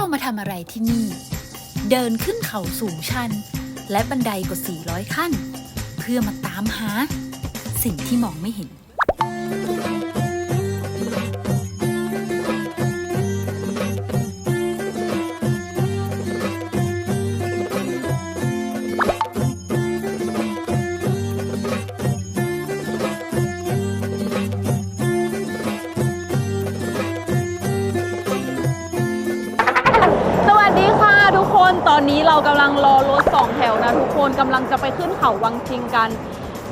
เรามาทำอะไรที่นี่ เดินขึ้นเขาสูงชัน และบันไดกว่า 400 ขั้น เพื่อมาตามหา สิ่งที่มองไม่เห็น ค่ะทุกคนตอนนี้เรากำลังรอรถสองแถวนะทุกคนกำลังจะไปขึ้นเขาวังชิงกัน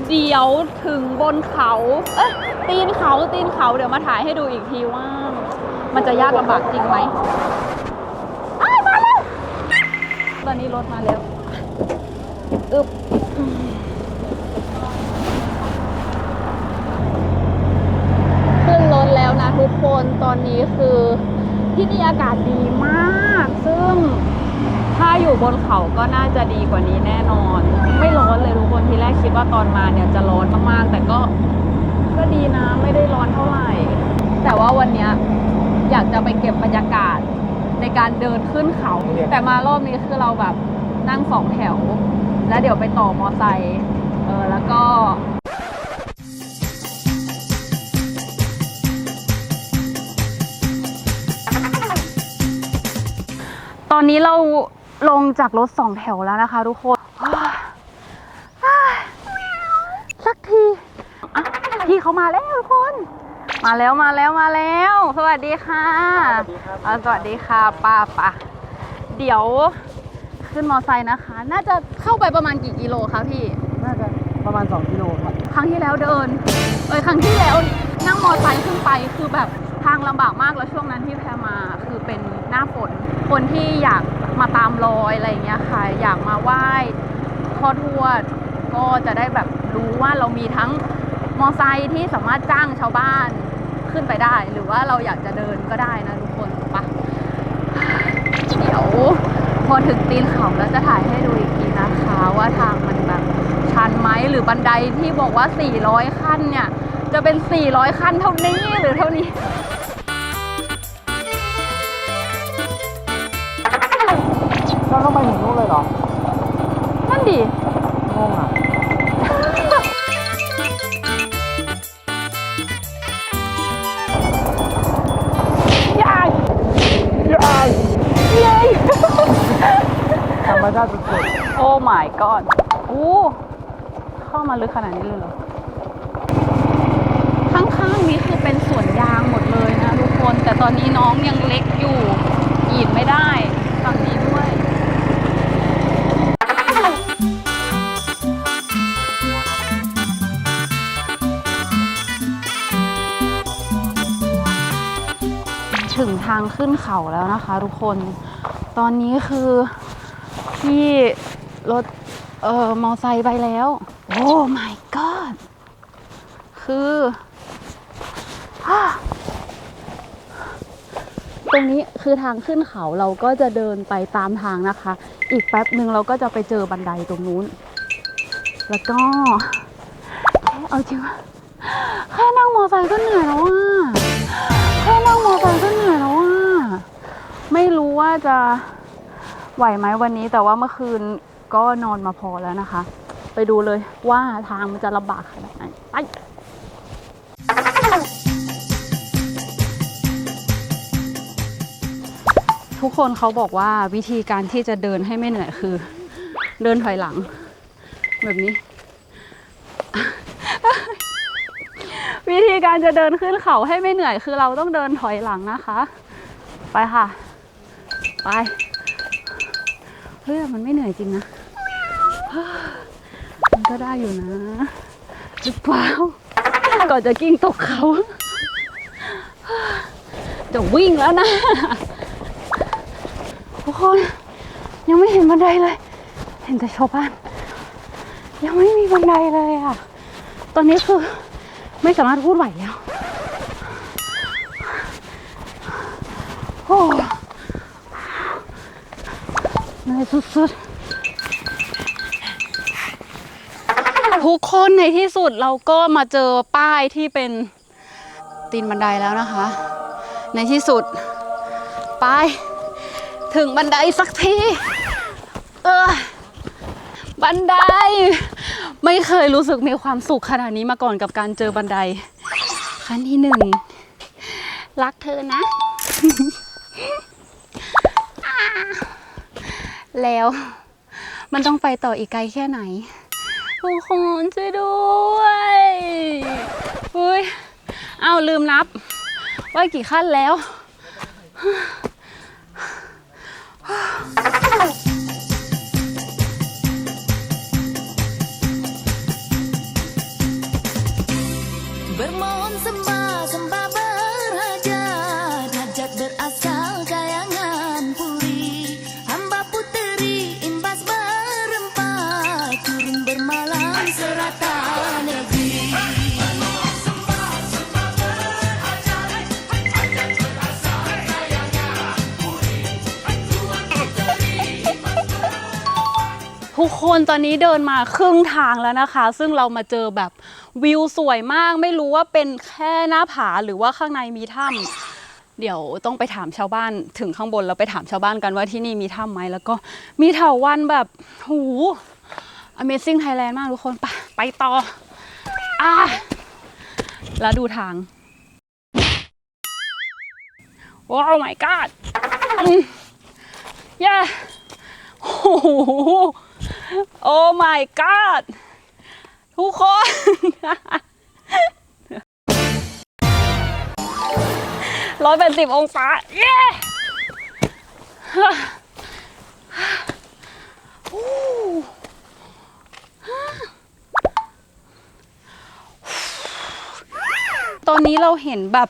เดี๋ยวถึงบนเขา เอ้ยตีนเขาตีนเขาเดี๋ยวมาถ่ายให้ดูอีกทีว่า มันจะยากลำบากจริงไหมมาแล้วตอนนี้รถมาแล้วอึบขึ้นรถแล้วนะทุกคนตอนนี้คือที่นี่อากาศดีมาก ซึ่ง ถ้าอยู่บนเขาก็น่าจะดีกว่านี้แน่นอน ไม่ร้อนเลยทุกคนทีแรกคิดว่าตอนมาเนี่ยจะร้อนมากๆ แต่ก็ก็ดีนะไม่ได้ร้อนเท่าไหร่ แต่ว่าวันนี้อยากจะไปเก็บบรรยากาศในการเดินขึ้นเขา แต่มารอบนี้คือเราแบบนั่งสองแถว แล้วเดี๋ยวไปต่อมอไซค์เออแล้วก็ตอนนี้เรา ลงจากรถสองแถวแล้วนะคะทุกคนสักทีอะพี่เขามาแล้วทุกคน มาแล้วมาแล้วมาแล้ว สวัสดีค่ะอะสวัสดีค่ะป้าป้าเดี๋ยวขึ้นมอไซค์นะคะ น่าจะเข้าไปประมาณกี่กิโลคะพี่ น่าจะประมาณ 2 กิโลครับ ครั้งที่แล้วเดิน เอ้ยครั้งที่แล้วนั่งมอไซค์ขึ้นไปคือแบบทางลำบากมากแล้วช่วงนั้นที่แพรมาคือเป็นหน้าฝน คนที่อยากมาตามรอยอะไรอย่างเงี้ยค่ะ อยากมาไหว้พ่อทวด ก็จะได้แบบรู้ว่าเรามีทั้งมอไซค์ที่สามารถจ้างชาวบ้านขึ้นไปได้ หรือว่าเราอยากจะเดินก็ได้นะทุกคนไปะเดี๋ยวพอถึงตีนเขาแล้วจะถ่ายให้ดูอีกทีนะคะว่าทางมันแบบชันไหมหรือบันไดที่บอกว่า 400 ขั้นเนี่ย จะเป็น 400 ขั้นเท่านี้หรือเท่านี้ ต้องไปถึงนู่นเลยเหรอ นั่นดิ งงอะ ยายยายยาย ธรรมชาติสุดโอ้ my god อู้เข้ามาลึกขนาดนี้เลยเหรอ ข้างๆนี้คือเป็นสวนยางหมดเลยนะทุกคน แต่ตอนนี้น้องยังเล็กอยู่อีดไม่ได้ ขึ้นเขาแล้วนะคะ ทุกคน ตอนนี้คือพี่รถเอ่อมอไซค์ไปแล้ว โอ้ my god คือฮ่าตรงนี้คือทางขึ้นเขาเราก็จะเดินไปตามทางนะคะ อีกแป๊บหนึ่งเราก็จะไปเจอบันไดตรงนู้น แล้วก็เอาจริงแค่นั่งมอไซค์ก็เหนื่อยแล้วอะ แค่นั่งมอไซค์ก็เหนื่อยแล้ว ไม่รู้ว่าจะไหวไหมวันนี้แต่ว่าเมื่อคืนก็นอนมาพอแล้วนะคะ ไปดูเลยว่าทางมันจะลำบากขนาดไหนไปทุกคนเขาบอกว่าวิธีการที่จะเดินให้ไม่เหนื่อยคือ เดินถอยหลัง แบบนี้ วิธีการจะเดินขึ้นเขาให้ไม่เหนื่อยคือเราต้องเดินถอยหลังนะคะ ไปค่ะ ไป เฮ้ยแต่มันไม่เหนื่อยจริงนะ มันก็ได้อยู่นะหรือเปล่าก่อนจะกิ้งตกเขา จะวิ่งแล้วนะ ทุกคนยังไม่เห็นบันไดเลย เห็นแต่ชาวบ้าน ยังไม่มีบันไดเลยอะ ตอนนี้คือไม่สามารถพูดไหวแล้ว โอ้ เหนื่อยสุดๆ ทุกคนในที่สุดเราก็มาเจอป้ายที่เป็นตีนบันไดแล้วนะคะ ในที่สุด ไป ถึงบันไดสักที เออ บันได ไม่เคยรู้สึกมีความสุขขนาดนี้มาก่อนกับการเจอบันได ขั้นที่หนึ่ง รักเธอนะ แล้ว มันต้องไปต่ออีกไกลแค่ไหนทุกคนช่วยด้วยอุ้ยเอาลืมนับ ว่ากี่ขั้นแล้ว Bermohon sembah sembah berhajat Hajat berasal ทุกคนตอนนี้เดินมาครึ่งทางแล้วนะคะ ซึ่งเรามาเจอแบบวิวสวยมาก ไม่รู้ว่าเป็นแค่หน้าผาหรือว่าข้างในมีถ้ำเดี๋ยวต้องไปถามชาวบ้านถึงข้างบนแล้วไปถามชาวบ้านกันว่าที่นี่มีถ้ำไหมแล้วก็มีเถาวันแบบหู Amazing Thailand มากทุกคนไปไปต่ออะแล้วดูทางว้าว my god อืม yeah โอ้โห โอ้ my god ทุกคน ร้อยแปดสิบองศา เย้ตอนนี้เราเห็นแบบ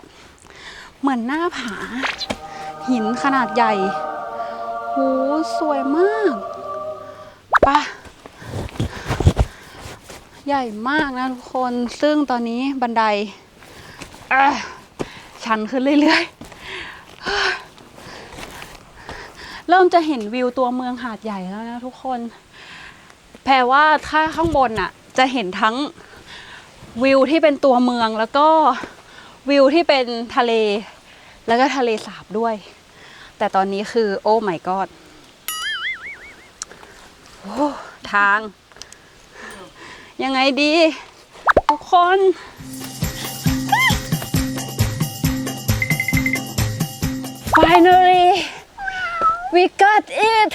เหมือนหน้าผา หินขนาดใหญ่ โห สวยมาก ปะใหญ่มากนะทุกคนซึ่งตอนนี้บันไดชันขึ้นเรื่อยๆ เริ่มจะเห็นวิวตัวเมืองหาดใหญ่แล้วนะทุกคน แปลว่าถ้าข้างบนน่ะ จะเห็นทั้งวิวที่เป็นตัวเมืองแล้วก็วิวที่เป็นทะเล แล้วก็ทะเลสาบด้วย แต่ตอนนี้คือโอ้ my god โอ้ทาง ยังไงดี ทุกคน finally we got it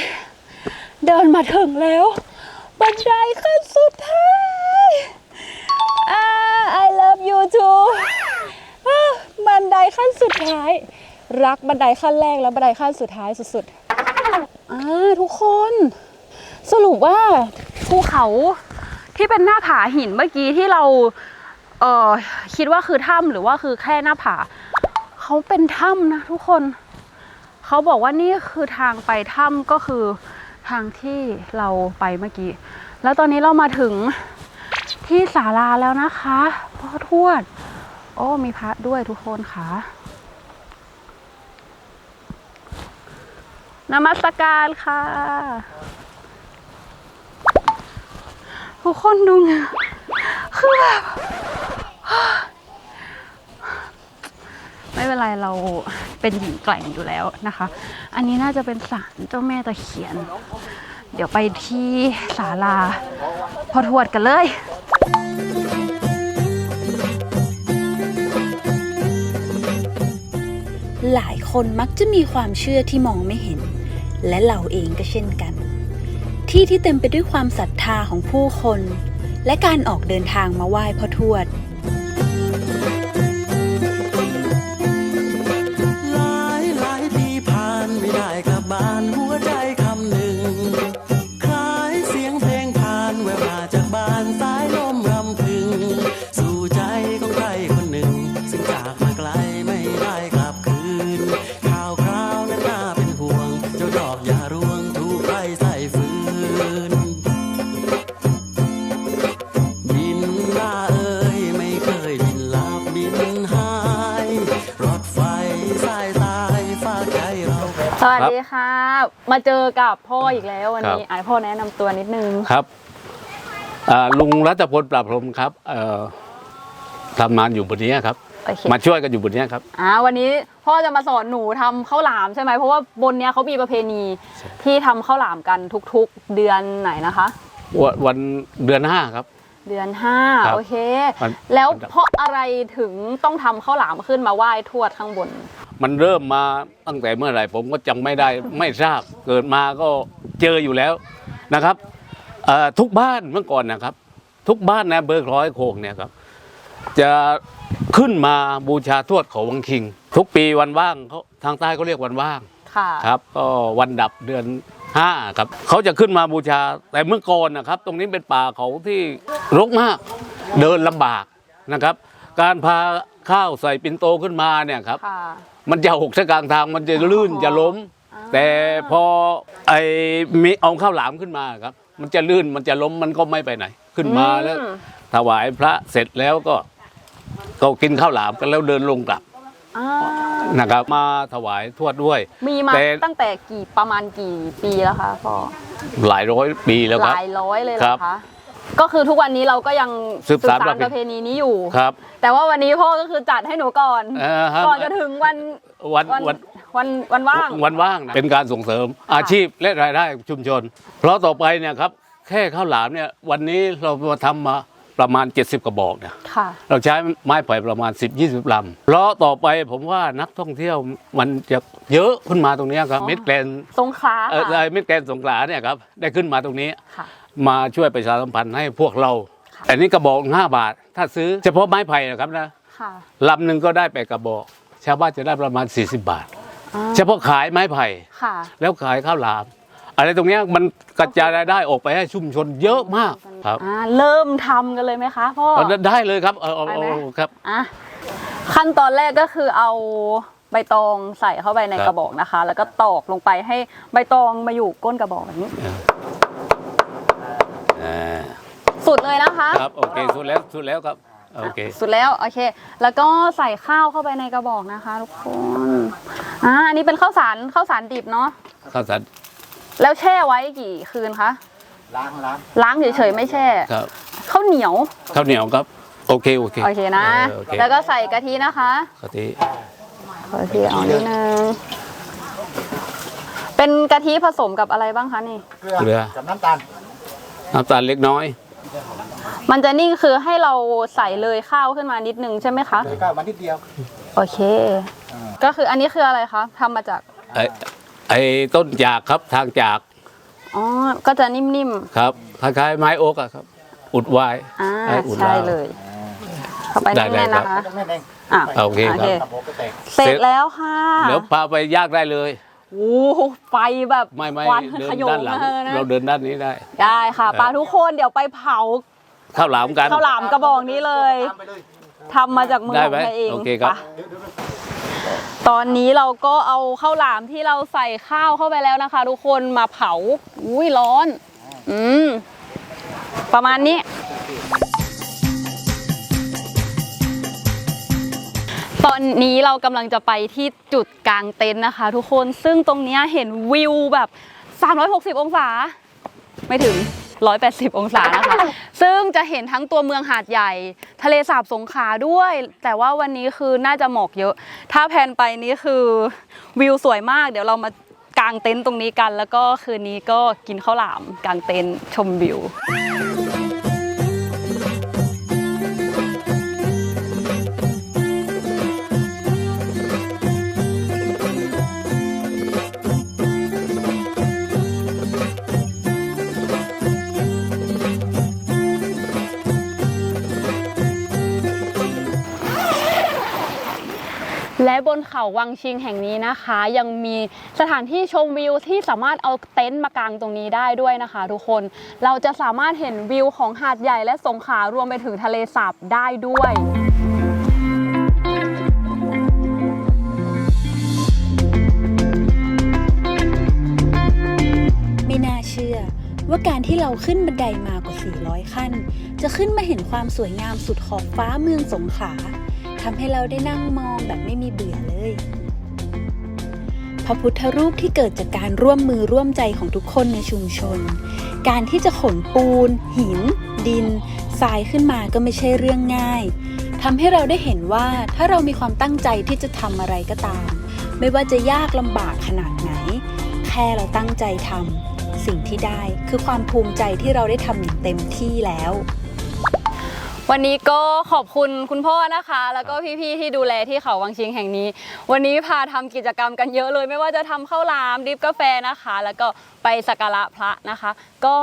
เดินมาถึงแล้วบันไดขั้นสุดท้ายอ่า I love you too บันไดขั้นสุดท้าย รักบันไดขั้นแรกและบันไดขั้นสุดท้ายสุดๆ อ่าทุกคน สรุปว่าภูเขาที่เป็นหน้าผาหินเมื่อกี้ที่เราเออคิดว่าคือถ้ำหรือว่าคือแค่หน้าผาเขาเป็นถ้ำนะทุกคนเขาบอกว่านี่คือทางไปถ้ำก็คือทางที่เราไปเมื่อกี้ แล้วตอนนี้เรามาถึงที่ศาลาแล้วนะคะพ่อทวด โอ้มีพระด้วยทุกคนค่ะนมัสการค่ะ ทุกคนดูไงคือแบบไม่เป็นไรเราเป็นหญิงแกร่งอยู่แล้วนะคะ อันนี้น่าจะเป็นศาลเจ้าแม่ตะเคียน เดี๋ยวไปที่ศาลาพอทวดกันเลยหลายคนมักจะมีความเชื่อที่มองไม่เห็น และเราเองก็เช่นกัน ที่ที่เต็มไปด้วยความศรัทธาของผู้คน และการออกเดินทางมาไหว้พ่อทวด สวัสดีค่ะ มาเจอกับพ่ออีกแล้ววันนี้ครับอะให้พ่อแนะนำตัวนิดนึงครับอ่าลุงรัตพลปราบพรหมครับเอ่อทำงานอยู่บนนี้ครับโอเคมาช่วยกันอยู่บนเนี้ยครับอ่าวันนี้พ่อจะมาสอนหนูทำข้าวหลามใช่ไหมเพราะว่าบนเนี้ยเขามีประเพณีที่ทำข้าวหลามกันทุกๆ เดือนไหนนะคะ วันวันเดือนห้าครับ เดือนห้าครับโอเควันแล้วเพราะอะไรถึงต้องทำข้าวหลามขึ้นมาไหว้ทวดข้างบน มันเริ่มมาตั้งแต่เมื่อไหร่ผมก็จำไม่ได้ ไม่ทราบเกิดมาก็เจออยู่แล้วนะครับเอ่อทุกบ้านเมื่อก่อนนะครับ ทุกบ้านในะอำเบอร์คล้อยโคงเนี่ยครับ จะขึ้นมาบูชาทวดเขาวังคิง ทุกปีวันว่างเขาทางใต้เขาเรียกวันว่างค่ะ ครับ ก็วันดับเดือน ห้าครับเขาจะขึ้นมาบูชา แต่เมื่อก่อนนะครับ ตรงนี้เป็นป่าเขาที่รกมากเดินลำบากนะครับ การพาข้าวใส่ปินโตขึ้นมาเนี่ยครับค่ะมันจะหกสกลางทางมันจะลื่นอ๋อจะล้ม แต่พอไอ้มีเอาข้าวหลามขึ้นมาครับ มันจะลื่นมันจะล้มมันก็ไม่ไปไหน ขึ้นมาแล้วอืมถวายพระเสร็จแล้วก็ก็กินข้าวหลามกันแล้วเดินลงกลับอ่า นะครับมาถวายทวดด้วย มีมาแต่ตั้งแต่กี่ประมาณกี่ปีแล้วคะพ่อหลายร้อยปีแล้วหครับลายร้อยเลยเหรครัอบคะก็คือทุกวันนี้เราก็ยังสืบสานปประระเพเพณีนี้อยู่ครับ แต่ว่าวันนี้พ่อก็คือจัดให้หนูก่อนเออครับก่อนจะถึงวันวันวันวันวันวันว่างวันว่างนะเป็นการส่งเสริมอาชีพและรายได้ชุมชน เพราะต่อไปเนี่ยครับแค่ข้าวหลามเนี่ยวันนี้เรามาทำมา ประมาณ 70 กระบอกเนี่ยค่ะ เราใช้ไม้ไผ่ประมาณ 10-20ลำเพราะต่อไปผมว่านักท่องเที่ยวมันจะเยอะขึ้นมาตรงเนี้ยครับอ๋อ เม็ดแกลนสงขลาเออค่ะเม็ดแกลนสงขลาเนี่ยครับได้ขึ้นมาตรงนี้ ค่ะ มาช่วยประชาสัมพันธ์ให้พวกเราอันนี้กระบอก 5 บาท ถ้าซื้อเฉพาะไม้ไผ่นะครับนะค่ะ ลำหนึ่งก็ได้แปดกระบอก ชาวบ้านจะได้ประมาณ 40 บาท อ่า เฉพาะขายไม้ไผ่ ค่ะ แล้วขายข้าวหลาม อะไรตรงเนี้ยมันกระจายรายได้ออกไปให้ชุมชนเยอะมากครับอ่าเริ่มทำกันเลยไหมคะพ่อ เอาได้เลยครับเอาเอาไปไหม เอาครับ อะขั้นตอนแรกก็คือเอาใบตองใส่เข้าไปในครับ กระบอกนะคะ แล้วก็ตอกลงไปให้ใบตองมาอยู่ก้นกระบอกแบบนี้ อ่าสุดเลยนะคะครับโอเคสุดแล้วสุดแล้วครับโอเค สุดแล้วโอเค แล้วก็ใส่ข้าวเข้าไปในกระบอกนะคะทุกคนอ่าอันนี้เป็นข้าวสารข้าวสารดิบเนาะข้าวสาร แล้วแช่ไว้กี่คืนคะล้างล้างล้างเฉยๆไม่แช่ครับข้าวเหนียวข้าวเหนียวครับ โอเคโอเคโอเคนะเออโอเคแล้วก็ใส่กะทินะคะกะทิกะทิเอานิดนึงเป็นกะทิผสมกับอะไรบ้างคะนี่ เกลือเกลือกับน้ำตาลน้ำตาลเล็กน้อยมันจะนิ่งคือให้เราใส่เลยข้าวขึ้นมานิดนึงใช่ไหมคะเลยก็มานิดเดียว โอเค ก็คืออันนี้คืออะไรคะทำมาจากไอ้ ไอ้ต้นจากครับทางจากอ๋อ ก็จะนิ่มครับคล้ายๆไม้โอ๊กอะครับ อุดไว้ๆ อ่าให้อุดใช่ราวเลย เข้าไปได้แน่นๆได้นะคะจะไม่แดงอะโอเคครับกระบอกก็แตกเสร็จแล้วค่ะเดี๋ยวพาไปยากได้เลย โอ้โหไฟแบบไม่ไม่ควันเดิขนโยด้างนหลังมาเลยนะเราเดินด้านนี้ได้ ได้ค่ะเออปลาทุกคนเดี๋ยวไปเผาข้าวหลามกันข้าวหลามกระบอกนี้เลยตามไปเลยทำมาจากมือได้ของไหมเธอเองโอเคครับ ไป ตอนนี้เราก็เอาข้าวหลามที่เราใส่ข้าวเข้าไปแล้วนะคะ ทุกคนมาเผา อุ้ยร้อน อืม ประมาณนี้ ตอนนี้เรากำลังจะไปที่จุดกลางเต็นท์นะคะ ทุกคนซึ่งตรงนี้เห็นวิวแบบ 360 องศา ไม่ถึง 180 องศานะคะ ซึ่งจะเห็นทั้งตัวเมืองหาดใหญ่ ทะเลสาบสงขลาด้วย แต่ว่าวันนี้คือน่าจะหมอกเยอะ ถ้าแพนไปนี้คือวิวสวยมาก เดี๋ยวเรามากางเต็นท์ตรงนี้กัน แล้วก็คืนนี้ก็กินข้าวหลามกางเต็นท์ชมวิว บนเขาวังชิงแห่งนี้นะคะ ยังมีสถานที่ชมวิวที่สามารถเอาเต็นท์มากางตรงนี้ได้ด้วยนะคะ ทุกคนเราจะสามารถเห็นวิวของหาดใหญ่และสงขลารวมไปถึงทะเลสาบได้ด้วยไม่น่าเชื่อ ว่าการที่เราขึ้นบันไดมากว่า 400 ขั้น จะขึ้นมาเห็นความสวยงามสุดขอบฟ้าเมืองสงขลา ทำให้เราได้นั่งมองแบบไม่มีเบื่อเลย พระพุทธรูปที่เกิดจากการร่วมมือร่วมใจของทุกคนในชุมชน การที่จะขนปูน หิน ดินทรายขึ้นมาก็ไม่ใช่เรื่องง่ายทำให้เราได้เห็นว่าถ้าเรามีความตั้งใจที่จะทำอะไรก็ตาม ไม่ว่าจะยากลำบากขนาดไหน แค่เราตั้งใจทำสิ่งที่ได้คือความภูมิใจที่เราได้ทำอย่างเต็มที่แล้ว วันนี้ก็ขอบคุณคุณพ่อนะคะ แล้วก็พี่ๆที่ดูแลที่เขาวังชิงแห่งนี้ วันนี้พาทำกิจกรรมกันเยอะเลย ไม่ว่าจะทำข้าวหลามดริฟกาแฟนะคะ แล้วก็ไปสักการะพระนะคะ ก็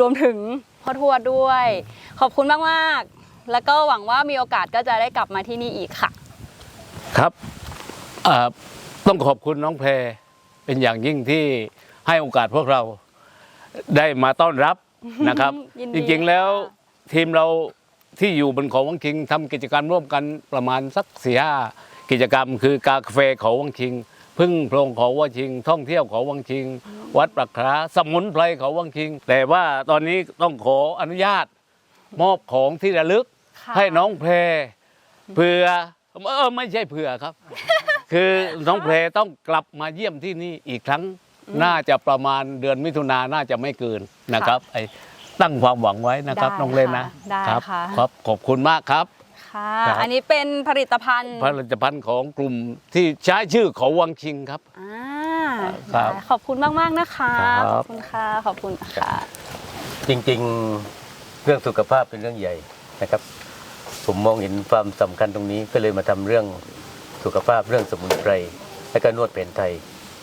รวมถึงพ่อทวดด้วย ขอบคุณมากๆ แล้วก็หวังว่ามีโอกาสก็จะได้กลับมาที่นี่อีกค่ะ ครับเอ่อต้องขอบคุณน้องแพรเป็นอย่างยิ่งที่ให้โอกาสพวกเราได้มาต้อนรับนะครับ ยินจดีริงๆแล้วค่ะทีมเรา ที่อยู่บนเขาวังคิงทำกิจกรรมร่วมกันประมาณสักสี่ห้ากิจกรรม คือกาแฟเขาวังคิง พึ่งโพรงเขาวังคิง ท่องเที่ยวเขาวังคิง วัดประคราสมุนไพรเขาวังคิง แต่ว่าตอนนี้ต้องขออนุญาต มอบของที่ระลึกค่ะให้น้องแพรเพื่อเออไม่ใช่เผื่อครับ คือน้องแพรต้องกลับมาเยี่ยมที่นี่อีกครั้งน่าจะประมาณเดือนมิถุนาน่าจะไม่เกินนะครับไอ้ ตั้งความหวังไว้นะครับได้น้องเล่นนะค่ะได้ครับค่ะ ครับขอบคุณมากครับ ค่ะ ครับ อันนี้เป็นผลิตภัณฑ์ผลิตภัณฑ์ของกลุ่มที่ใช้ชื่อเขาวังชิงครับ อ่าครับได้ขอบคุณมากๆนะคะ ครับ ขอบคุณค่ะ ขอบคุณค่ะ จริงๆ เรื่องสุขภาพเป็นเรื่องใหญ่นะครับ ผมมองเห็นความสำคัญตรงนี้ก็เลยมาทำเรื่องสุขภาพเรื่องสมุนไพรและก็นวดแผนไทย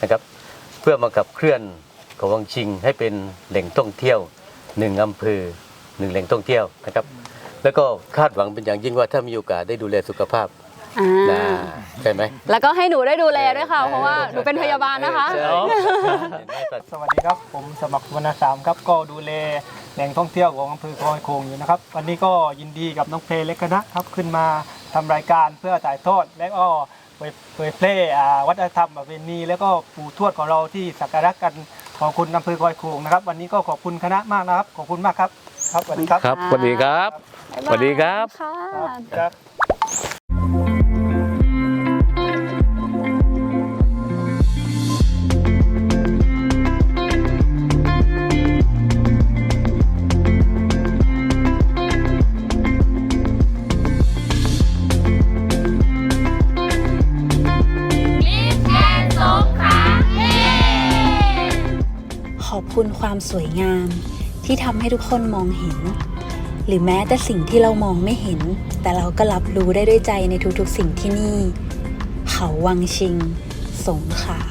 นะครับ เพื่อมาขับเคลื่อนของวังชิงให้เป็นแหล่งท่องเที่ยว หนึ่งอำเภอหนึ่งแหล่งท่องเที่ยวนะครับ แล้วก็คาดหวังเป็นอย่างยิ่งว่าถ้ามีโอกาสได้ดูแลสุขภาพอ่านะใช่ไหมแล้วก็ให้หนูได้ดูแลด้วยค่ะ เพราะว่าหนูเป็นพยาบาลนะคะใช่เห็นไหมสวัสดีครับ ผมสมัครวรรณสามครับก็ดูแลแหล่งท่องเที่ยวของอำเภอคลองโคงอยู่นะครับ วันนี้ก็ยินดีกับน้องเพลและคณะครับขึ้นมาทำรายการเพื่อถ่ายทอดและก็เผยเผยแพร่อ่าวัฒนธรรมประเพณีแล้วก็ปู่ทวดของเราที่สักการะกัน ของคุณอำเภอคอยโคงนะครับ วันนี้ก็ขอบคุณคณะมากนะครับ ขอบคุณมากครับ ครับสวัสดีครับ ครับสวัสดีครับสวัสดีครับค่ะครับ ความสวยงาม ที่ทำให้ทุกคนมองเห็น หรือแม้แต่สิ่งที่เรามองไม่เห็น แต่เราก็รับรู้ได้ด้วยใจในทุกๆสิ่งที่นี่ เขาวังชิง สงขลา